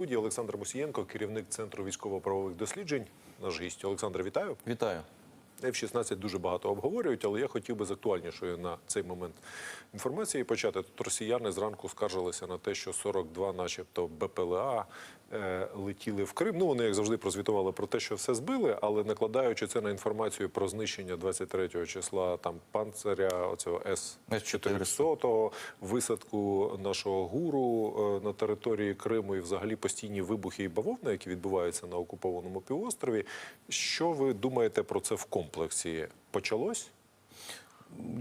студії Олександр Мусієнко, керівник центру військово-правових досліджень. Наш гість Олександр, вітаю. Вітаю. F-16 дуже багато обговорюють, але я хотів би з актуальнішої на цей момент інформації почати. Тут росіяни зранку скаржилися на те, що 42, начебто, БПЛА е, летіли в Крим. Ну вони як завжди прозвітували про те, що все збили, але накладаючи це на інформацію про знищення 23 числа там панциря оцього С 400 висадку нашого гуру е, на території Криму і взагалі постійні вибухи і бавовни, які відбуваються на окупованому півострові. Що ви думаєте про це в комплексі? Почалось?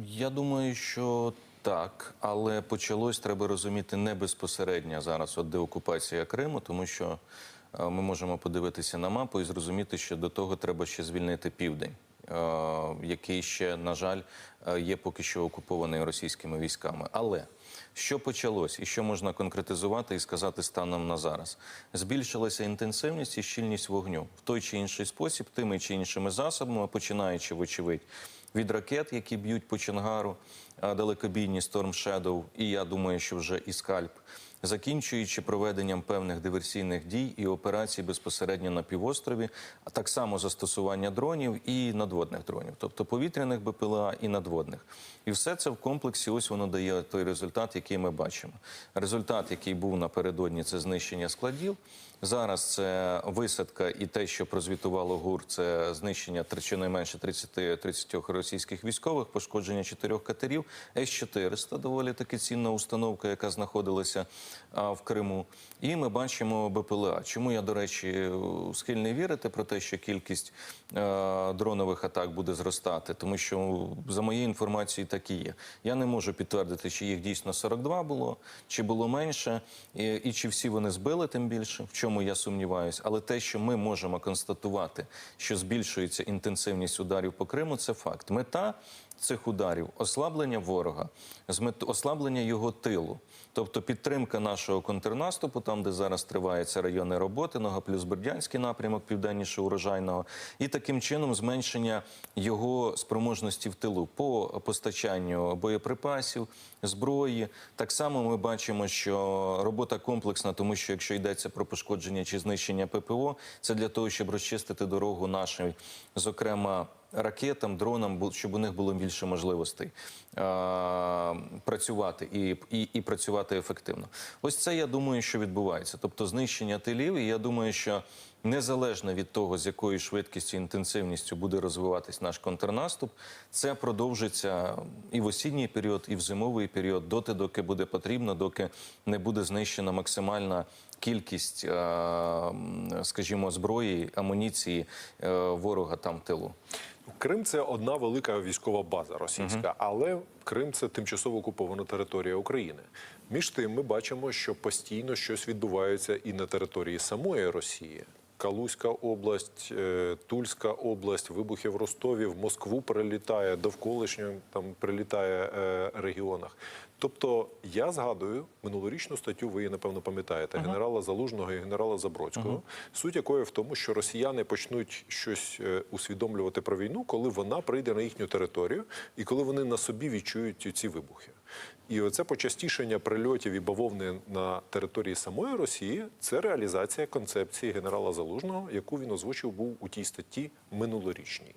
Я думаю, що так, але почалось треба розуміти не безпосередньо зараз от деокупація Криму, тому що е, ми можемо подивитися на мапу і зрозуміти, що до того треба ще звільнити південь, який ще, на жаль, е, є поки що окупований російськими військами. Але що почалось і що можна конкретизувати і сказати станом на зараз? Збільшилася інтенсивність і щільність вогню в той чи інший спосіб, тими чи іншими засобами, починаючи, вочевидь, від ракет, які б'ють по Чангару, далекобійні Storm Shadow, і я думаю, що вже і скальп, закінчуючи проведенням певних диверсійних дій і операцій безпосередньо на півострові, а так само застосування дронів і надводних дронів, тобто повітряних БПЛА і надводних. І все це в комплексі ось воно дає той результат, який ми бачимо. Результат, який був напередодні, це знищення складів. Зараз це висадка і те, що прозвітувало ГУР, це знищення щонайменше 30, 30 російських військових, пошкодження чотирьох катерів. С-400, доволі таки цінна установка, яка знаходилася в Криму. І ми бачимо БПЛА. Чому я, до речі, схильний вірити про те, що кількість е, дронових атак буде зростати? Тому що за моєю інформацією так і є. Я не можу підтвердити, чи їх дійсно 42 було, чи було менше, і чи всі вони збили тим більше, в чому я сумніваюся. Але те, що ми можемо констатувати, що збільшується інтенсивність ударів по Криму, це факт. Мета цих ударів ослаблення ворога, ослаблення його тилу, тобто підтримка нашого контрнаступу, там де зараз триваються райони Роботиного, плюс Бердянський напрямок, південніше урожайного, і таким чином зменшення його спроможності в тилу по постачанню боєприпасів, зброї. Так само ми бачимо, що робота комплексна, тому що якщо йдеться про пошкодження чи знищення ППО, це для того, щоб розчистити дорогу нашій, зокрема ракетам, дронам, щоб у них було більше можливостей працювати і, і, і працювати ефективно. Ось це я думаю, що відбувається. Тобто знищення тилів. І я думаю, що незалежно від того, з якою швидкістю і інтенсивністю буде розвиватись наш контрнаступ, це продовжиться і в осінній період, і в зимовий період, доти, доки буде потрібно, доки не буде знищена максимальна кількість, скажімо, зброї, амуніції е, ворога там в тилу. Крим це одна велика військова база російська, але Крим це тимчасово окупована територія України. Між тим, ми бачимо, що постійно щось відбувається і на території самої Росії. Калузька область, е, Тульська область, вибухи в Ростові, в Москву прилітає, довколишньо там прилітає е, регіонах. Тобто я згадую минулорічну статтю, ви її напевно пам'ятаєте, генерала Залужного і генерала Забродського, суть якої в тому, що росіяни почнуть щось е, усвідомлювати про війну, коли вона прийде на їхню територію і коли вони на собі відчують ці вибухи. І оце почастішення прильотів і бавовни на території самої Росії це реалізація концепції генерала Залужного, яку він озвучив був у тій статті минулорічній.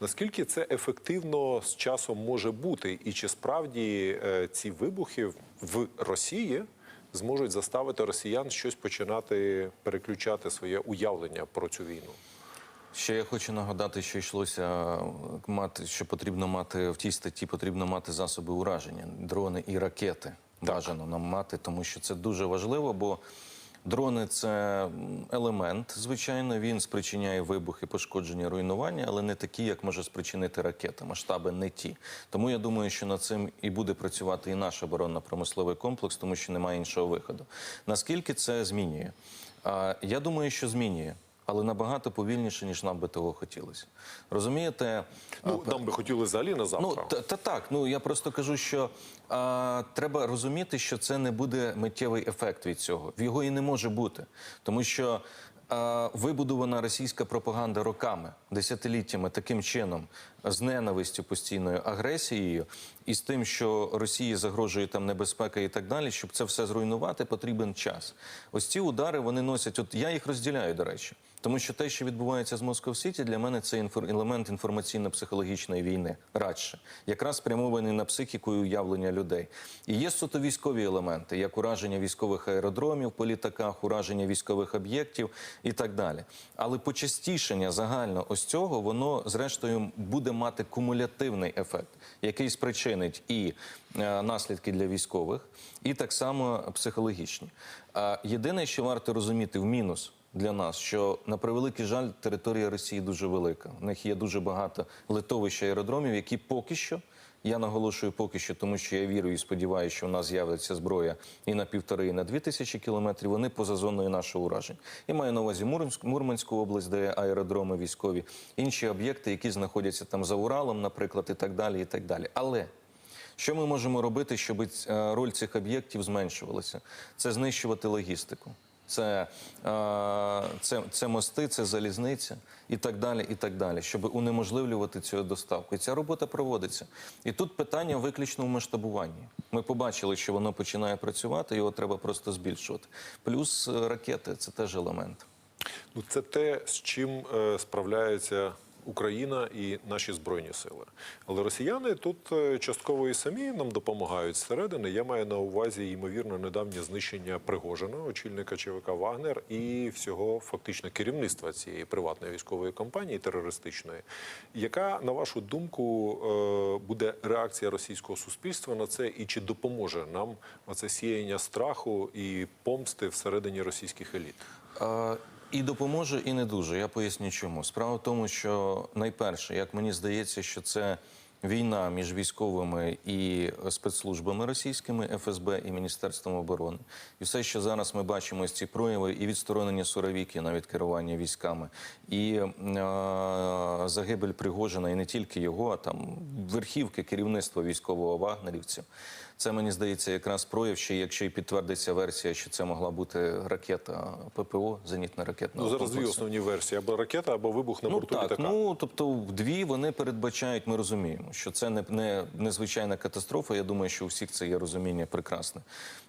Наскільки це ефективно з часом може бути, і чи справді е, ці вибухи в- в Росії зможуть заставити росіян щось починати переключати своє уявлення про цю війну? Ще я хочу нагадати, що йшлося е, мати, що потрібно мати в тій статті, потрібно мати засоби ураження, дрони і ракети. Бажано нам мати, тому що це дуже важливо, бо дрони це елемент, звичайно, він спричиняє вибухи, пошкодження, руйнування, але не такі, як може спричинити ракета. Масштаби не ті. Тому я думаю, що над цим і буде працювати і наш оборонно-промисловий комплекс, тому що немає іншого виходу. Наскільки це змінює? Я думаю, що змінює. Але набагато повільніше, ніж нам би того хотілося. Розумієте? Ну, нам би хотіли взагалі на завтра. Ну та, та так. Ну я просто кажу, що а, треба розуміти, що це не буде миттєвий ефект від цього. Його і не може бути, тому що а, вибудована російська пропаганда роками. Десятиліттями таким чином, з ненавистю постійною агресією, і з тим, що Росії загрожує там небезпека і так далі, щоб це все зруйнувати, потрібен час. Ось ці удари вони носять. От я їх розділяю, до речі. Тому що те, що відбувається з Москов Сіті, для мене це інфор- елемент інформаційно-психологічної війни, радше, якраз спрямований на психіку і уявлення людей. І є суто військові елементи, як ураження військових аеродромів по літаках, ураження військових об'єктів і так далі. Але почастішення загально ось цього, воно зрештою буде мати кумулятивний ефект, який спричинить і е, наслідки для військових, і так само психологічні. А єдине, що варто розуміти в мінус для нас, що на превеликий жаль, територія Росії дуже велика. У них є дуже багато литовищ аеродромів, які поки що. Я наголошую поки що, тому що я вірю і сподіваюся, що в нас з'явиться зброя і на півтори, і на дві тисячі кілометрів. Вони поза зоною нашого ураження. І маю на увазі Мурманськ- Мурманську область, де аеродроми військові, інші об'єкти, які знаходяться там за Уралом, наприклад, і так далі. І так далі. Але що ми можемо робити, щоб е, роль цих об'єктів зменшувалася? Це знищувати логістику. Це, е, це, це мости, це залізниця і так далі, і так далі, щоб унеможливлювати цю доставку. І ця робота проводиться. І тут питання виключно в масштабуванні. Ми побачили, що воно починає працювати, його треба просто збільшувати. Плюс е, ракети це теж елемент. Ну, це те, з чим е, справляється Україна і наші збройні сили. Але росіяни тут е, частково і самі нам допомагають зсередини. Я маю на увазі ймовірно недавнє знищення Пригожина, очільника ЧВК Вагнер, і всього фактично керівництва цієї приватної військової компанії терористичної. Яка, на вашу думку, е, буде реакція російського суспільства на це, і чи допоможе нам оце сіяння страху і помсти всередині російських еліт? Е, І допоможе, і не дуже. Я поясню чому. Справа в тому, що найперше, як мені здається, що це війна між військовими і спецслужбами російськими, ФСБ і Міністерством оборони. І все, що зараз ми бачимо ось ці прояви, і відсторонення Суровіки на від керування військами, і е, загибель Пригожина, і не тільки його, а там верхівки керівництва військового вагнерівців. Це мені здається якраз прояв, ще якщо і підтвердиться версія, що це могла бути ракета ППО, зенітна ракетна. Ну зараз дві основні версії: або ракета, або вибух на Ну борту так, літака. ну тобто дві вони передбачають. Ми розуміємо, що це не, не незвичайна катастрофа. Я думаю, що у всіх це є розуміння прекрасне.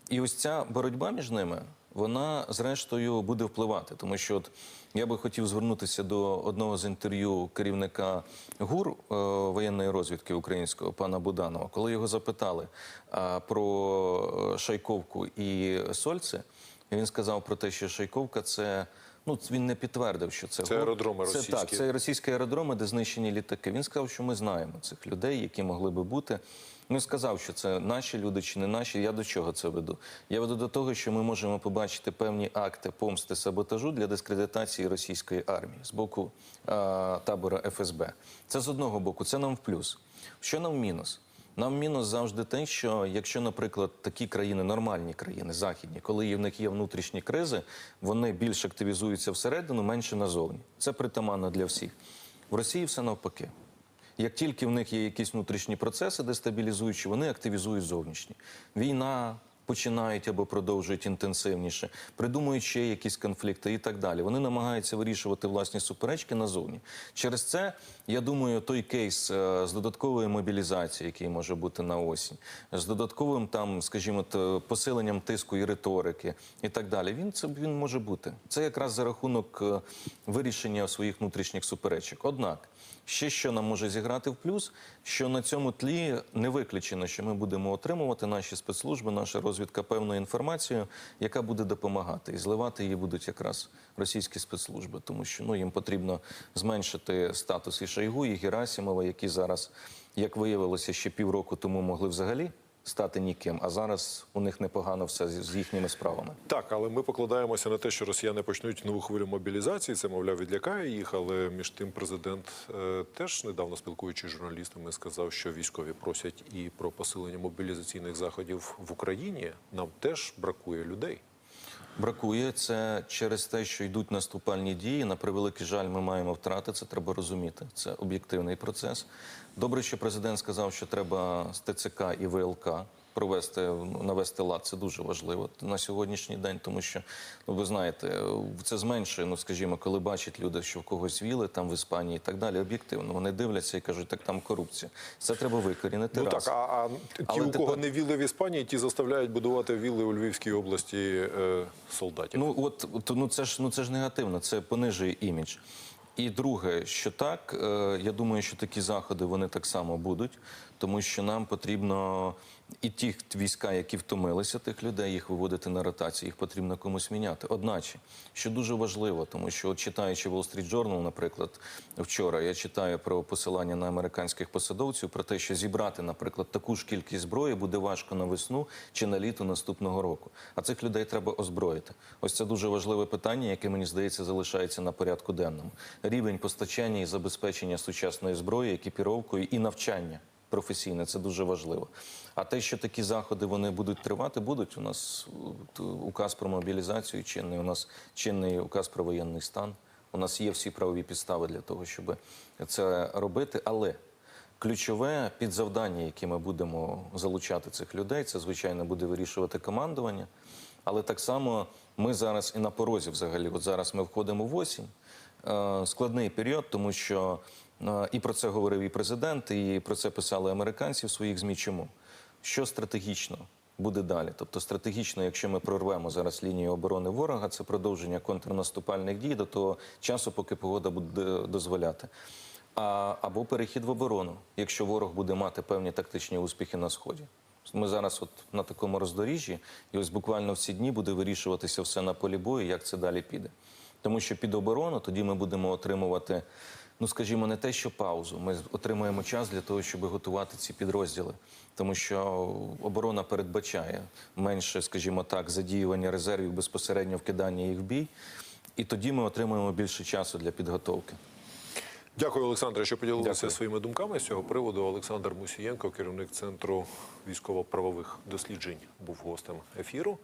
І ось ця боротьба між ними, вона зрештою буде впливати, тому що от я би хотів звернутися до одного з інтерв'ю керівника ГУР е, воєнної розвідки українського пана Буданова, коли його запитали а, про Шайковку і Сольце. Він сказав про те, що Шайковка це. Ну, він не підтвердив, що це, Це аеродроми Це російські. так, це російські аеродроми, де знищені літаки. Він сказав, що ми знаємо цих людей, які могли би бути. Не сказав, що це наші люди чи не наші. Я до чого це веду? Я веду до того, що ми можемо побачити певні акти помсти саботажу для дискредитації російської армії з боку е, табора ФСБ. Це з одного боку, це нам в плюс. Що нам в мінус? Нам мінус завжди те, що якщо, наприклад, такі країни, нормальні країни, західні, коли в них є внутрішні кризи, вони більш активізуються всередину, менше назовні. Це притаманно для всіх. В Росії все навпаки. Як тільки в них є якісь внутрішні процеси дестабілізуючі, вони активізують зовнішні. Війна починають або продовжують інтенсивніше, придумують ще якісь конфлікти і так далі. Вони намагаються вирішувати власні суперечки назовні. Через це я думаю, той кейс е, з додатковою мобілізацією, який може бути на осінь, з додатковим там, скажімо, посиленням тиску і риторики, і так далі. Він це він може бути. Це якраз за рахунок е, вирішення своїх внутрішніх суперечок. Однак. Ще що нам може зіграти в плюс, що на цьому тлі не виключено, що ми будемо отримувати наші спецслужби, наша розвідка певну інформацію, яка буде допомагати, і зливати її будуть якраз російські спецслужби, тому що ну їм потрібно зменшити статус і Шойгу, і Герасимова, які зараз, як виявилося, ще півроку тому могли взагалі стати ніким, а зараз у них непогано все з їхніми справами. Так, але ми покладаємося на те, що росіяни почнуть нову хвилю мобілізації. Це, мовляв, відлякає їх. Але між тим, президент е, теж недавно спілкуючись з журналістами, сказав, що військові просять і про посилення мобілізаційних заходів в Україні. Нам теж бракує людей. Бракує це через те, що йдуть наступальні дії. На превеликий жаль, ми маємо втрати. Це треба розуміти. Це об'єктивний процес. Добре, що президент сказав, що треба з ТЦК і ВЛК провести, ну, навести лад. Це дуже важливо на сьогоднішній день, тому що ну ви знаєте, це зменшує. Ну скажімо, коли бачать люди, що в когось віли там в Іспанії і так далі. Об'єктивно вони дивляться і кажуть, так там корупція. Це треба викорінити. Ну раз. так, а, а ті, Але у кого тепер- не віли в Іспанії, ті заставляють будувати віли у Львівській області е, солдатів. Ну от от, ну це ж ну це ж негативно, це понижує імідж. І друге, що так, е, я думаю, що такі заходи вони так само будуть, тому що нам потрібно і ті війська, які втомилися тих людей, їх виводити на ротацію, їх потрібно комусь міняти. Одначе, що дуже важливо, тому що от читаючи Wall Street Journal, наприклад, вчора я читаю про посилання на американських посадовців про те, що зібрати, наприклад, таку ж кількість зброї буде важко на весну чи на літо наступного року. А цих людей треба озброїти. Ось це дуже важливе питання, яке мені здається залишається на порядку денному. Рівень постачання і забезпечення сучасної зброї, екіпіровкою і навчання. Професійне, це дуже важливо. А те, що такі заходи вони будуть тривати, будуть. У нас указ про мобілізацію чинний, у нас чинний указ про воєнний стан. У нас є всі правові підстави для того, щоб це робити. Але ключове підзавдання, яке ми будемо залучати цих людей, це звичайно буде вирішувати командування. Але так само ми зараз і на порозі, взагалі, от зараз ми входимо в осінь. Е, Складний період, тому що е, і про це говорив і президент, і про це писали американці в своїх змі. Чому? Що стратегічно буде далі? Тобто, стратегічно, якщо ми прорвемо зараз лінію оборони ворога, це продовження контрнаступальних дій до того часу, поки погода буде дозволяти. А, або перехід в оборону, якщо ворог буде мати певні тактичні успіхи на сході. Ми зараз от на такому роздоріжжі, і ось буквально в ці дні буде вирішуватися все на полі бою, як це далі піде. Тому що під оборону тоді ми будемо отримувати, ну скажімо, не те, що паузу. Ми отримуємо час для того, щоб готувати ці підрозділи. Тому що оборона передбачає менше, скажімо так, задіювання резервів безпосередньо вкидання їх в бій, і тоді ми отримуємо більше часу для підготовки. Дякую, Олександре, що поділилися Дякую. своїми думками з цього приводу. Олександр Мусієнко, керівник центру військово-правових досліджень, був гостем ефіру.